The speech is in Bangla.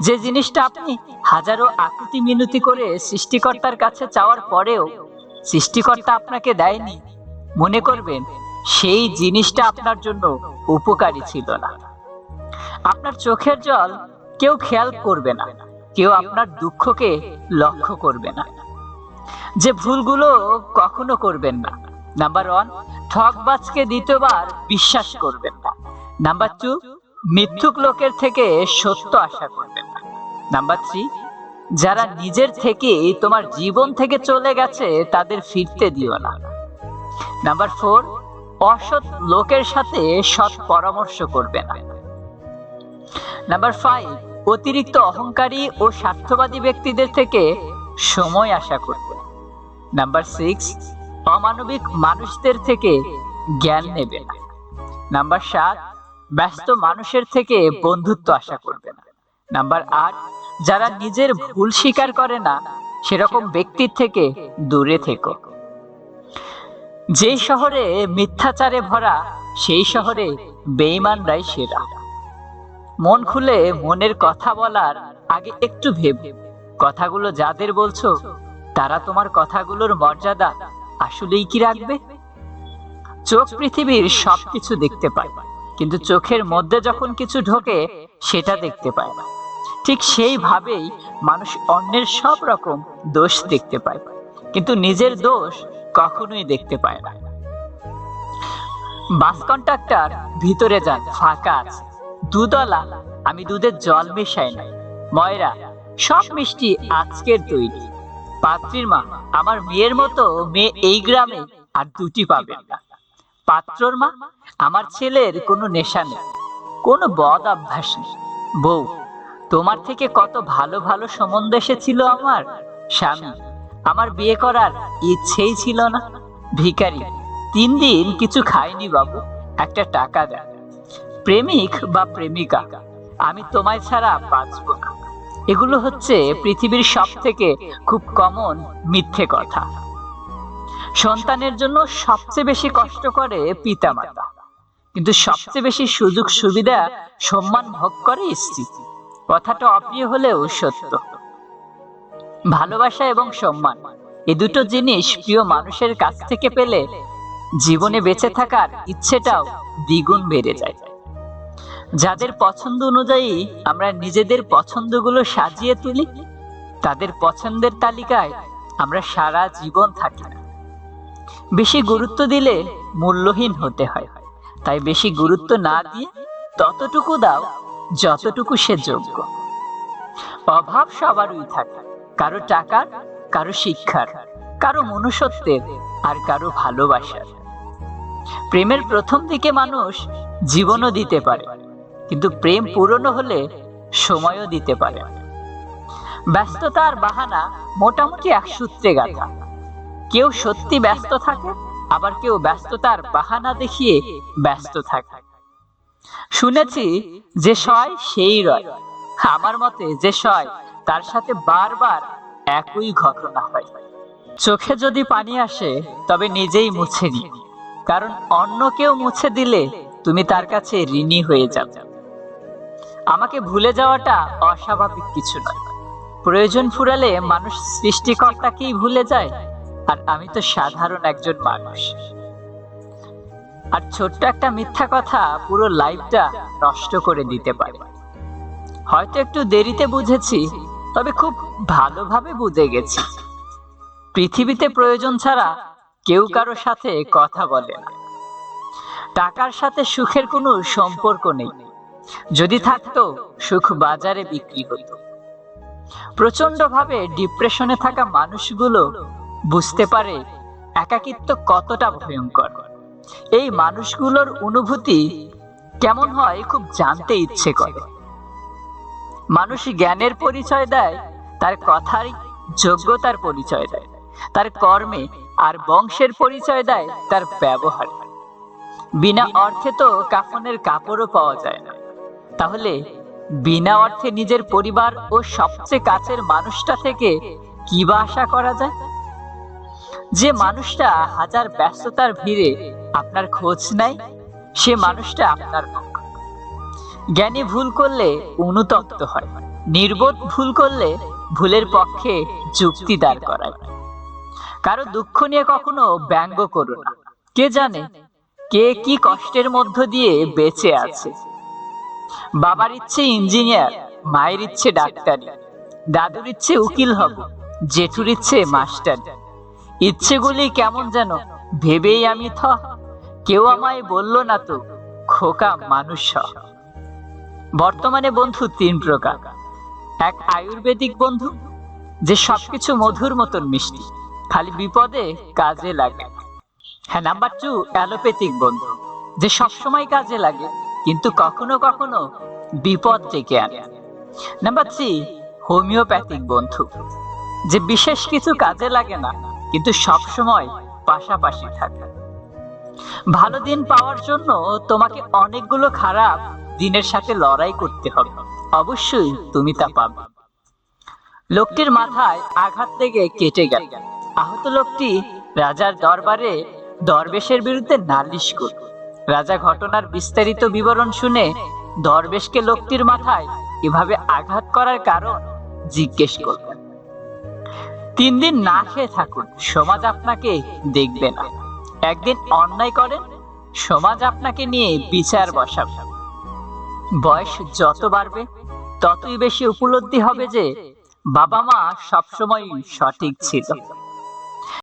যে জিনিসটা আপনি হাজারো আকুতি মিনতি করে সৃষ্টিকর্তার কাছে চাওয়ার পরেও সৃষ্টিকর্তা আপনাকে দেয়নি, মনে করবেন সেই জিনিসটা আপনার জন্য উপকারী ছিল না। আপনার চোখের জল কেউ খেয়াল করবে না, কেউ আপনার দুঃখকে লক্ষ্য করবে না। যে ভুলগুলো কখনো করবেন না। নাম্বার ওয়ান, ঠকবাজকে দ্বিতীয়বার বিশ্বাস করবেন না। নাম্বার টু, মিথ্যুক লোকের থেকে সত্য আশা করবেন নাম্বার থ্রি যারা নিজের থেকে তোমার জীবন থেকে চলে গেছে, তাদের ফিরতে দিও না। নাম্বার ফোর অসৎ লোকের সাথে সৎ পরামর্শ করবে না। নাম্বার ফাইভ অতিরিক্ত অহংকারী ও স্বার্থবাদী ব্যক্তিদের থেকে সময় আশা করবে। নাম্বার সিক্স অমানবিক মানুষদের থেকে জ্ঞান নেবে না। নাম্বার সাত, ব্যস্ত মানুষের থেকে বন্ধুত্ব আশা করবে না। নাম্বার আট যারা নিজের ভুল স্বীকার করে না, সেরকম ব্যক্তির থেকে দূরে থেকো। যেই শহরে মিথ্যাচারে ভরা, সেই শহরে বেঈমানরাই সেরা। মন খুলে মনের কথা বলার আগে একটু ভেব। কথাগুলো যাদের বলছো, তারা তোমার কথাগুলোর মর্যাদা আসলেই কি রাখবে? চোখ পৃথিবীর সবকিছু দেখতে পায়, কিন্তু চোখের মধ্যে যখন কিছু ঢোকে, সেটা দেখতে পায় না। ঠিক সেইভাবেই মানুষ অন্যের সব রকম দোষ দেখতে পায়, কিন্তু নিজের দোষ কখনোই দেখতে পায় না। বাস কন্ট্রাক্টর ভিতরে যান, ফাঁকা আছে। দুধলা আমি দুধের জল মেশাই নাই। ময়রা, সব মিষ্টি আজকের তৈরি। পাত্রীর মা, আমার মেয়ের মতো মেয়ে এই গ্রামে আর দুটি পাবেন না। পাত্রর মা, আমার ছেলের কোনো নেশা নেই, কোনো বদ অভ্যাস নেই। বউ তোমার থেকে কত ভালো ভালো সম্বন্ধ এসেছিল আমার? স্বামী, আমার বিয়ে করার ইচ্ছেই ছিল না। ভিখারি, তিন দিন কিছু খাইনি বাবু, একটা টাকা দেন প্রেমিক বা প্রেমিকা, আমি তোমায় ছাড়া বাঁচব না। এগুলো হচ্ছে পৃথিবীর সব থেকে খুব কমন মিথ্যে কথা। সন্তানের জন্য সবচেয়ে বেশি কষ্ট করে পিতামাতা। কিন্তু সবচেয়ে বেশি সুযোগ সুবিধা সম্মান ভোগ করে স্ত্রী। কথাটা অপ্রিয় হলেও সত্য। ভালোবাসা এবং সম্মান এই দুটো জিনিস প্রিয় মানুষের কাছ থেকে পেলে জীবনে বেঁচে থাকার ইচ্ছেটাও দ্বিগুণ বেড়ে যায়। যাদের পছন্দ অনুযায়ী আমরা নিজেদের পছন্দগুলো সাজিয়ে তুলি, তাদের পছন্দের তালিকায় আমরা সারা জীবন থাকি না। বেশি গুরুত্ব দিলে মূল্যহীন হতে হয়, তাই বেশি গুরুত্ব না দিয়ে ততটুকু দাও যতটুকু সে যোগ্য। অভাব সবারই থাকে। কারও টাকার কারও শিক্ষার, কারও মনুষ্যত্বের, আর কারও ভালোবাসার। প্রেমের প্রথম দিকে মানুষ জীবনও দিতে পারে, কিন্তু প্রেম পুরনো হলে সময়ও দিতে পারে ব্যস্ততার বাহানা মোটামুটি এক সূত্রে গাথা। কেউ সত্যি ব্যস্ত থাকে, আবার কেউ ব্যস্ততার বাহানা দেখিয়ে ব্যস্ত থাকে। শুনেছি যে সয় সেই রয়। আমার মতে যে সয় তার সাথে বারবার একই ঘটনা হয়। চোখে যদি পানি আসে, তবে নিজেই মুছে নি। কারণ অন্য কেউ মুছে দিলে তুমি তার কাছে ঋণী হয়ে যাবে আমাকে ভুলে যাওয়াটা অস্বাভাবিক কিছু নয়। প্রয়োজন ফুরালে মানুষ সৃষ্টিকর্তাকেই ভুলে যায়, আর আমি তো সাধারণ একজন মানুষ। আর ছোট্ট একটা মিথ্যা কথা পুরো লাইফটা নষ্ট করে দিতে পারে। হয়তো একটু দেরিতে বুঝেছি, তবে খুব ভালোভাবে বুঝে গেছি। পৃথিবীতে প্রয়োজন ছাড়া কেউ কারও সাথে কথা বলে না। টাকার সাথে সুখের কোনো সম্পর্ক নেই। যদি থাকতো, সুখ বাজারে বিক্রি হতো। প্রচণ্ড ভাবে ডিপ্রেশনে থাকা মানুষগুলো বুঝতে পারে একাকিত্ব কতটা ভয়ঙ্কর। এই মানুষগুলোর অনুভূতি কেমন হয় খুব জানতে ইচ্ছে করে। মানুষ জ্ঞানের পরিচয় দেয়, তার কথার যোগ্যতার পরিচয় দেয়, তার কর্মে আর বংশের পরিচয় দেয়, তার ব্যবহার। বিনা অর্থে তো কাফনের কাপড়ও পাওয়া যায় না। তাহলে বিনা অর্থে নিজের পরিবার ও সবচেয়ে কাছের মানুষটা থেকে কি বা আশা করা যায়? যে মানুষটা হাজার ব্যস্ততার ভিড়ে আপনার খোঁজ নাই? সে মানুষটা আপনার জ্ঞানী ভুল করলে অনুতপ্ত হয়। নির্বোধ ভুল করলে ভুলের পক্ষে যুক্তি দাঁড় করায়। কারও দুঃখ নিয়ে কখনো ব্যঙ্গ করো না। কে জানে কে কি কষ্টের মধ্য দিয়ে বেঁচে আছে। বাবার ইচ্ছে ইঞ্জিনিয়ার, মায়ের ইচ্ছে ডাক্তারি, দাদুর ইচ্ছে উকিল হব, জেঠুর ইচ্ছে মাস্টার। ইচ্ছেগুলি কেমন যেন ভেবেই আমি থ কেউ আমায় বলল না তো, খোকা মানুষ। বর্তমানে বন্ধু তিন প্রকার। এক আয়ুর্বেদিক বন্ধু, যে সবকিছু মধুর মতন মিষ্টি, খালি বিপদে কাজে লাগে। হ্যাঁ নাম্বার টু, অ্যালোপ্যাথিক বন্ধু, যে সবসময় কাজে লাগে, কিন্তু কখনো কখনো বিপদ ডেকে আনে। নাম্বার থ্রি, হোমিওপ্যাথিক বন্ধু, যে বিশেষ কিছু কাজে লাগে না, কিন্তু সব সময় পাশাপাশি থাকে। ভালো দিন পাওয়ার জন্য তোমাকে অনেকগুলো খারাপ দিনের সাথে লড়াই করতে হবে। অবশ্যই তুমি তা পাবে। লোকটির মাথায় আঘাত লেগে কেটে গেল। আহত লোকটি রাজার দরবারে দরবেশের বিরুদ্ধে নালিশ করল। রাজা ঘটনার বিস্তারিত বিবরণ শুনে দরবেশকে লোকটির মাথায় এভাবে আঘাত করার কারণ জিজ্ঞেস করলেন। তিন দিন না খেয়ে থাকুন, সমাজ আপনাকে দেখবে না। একদিন অন্যায় করেন, সমাজ আপনাকে নিয়ে বিচার বসাবে। বয়স যত বাড়বে, ততই বেশি উপলব্ধি হবে যে বাবা মা সবসময় সঠিক ছিল।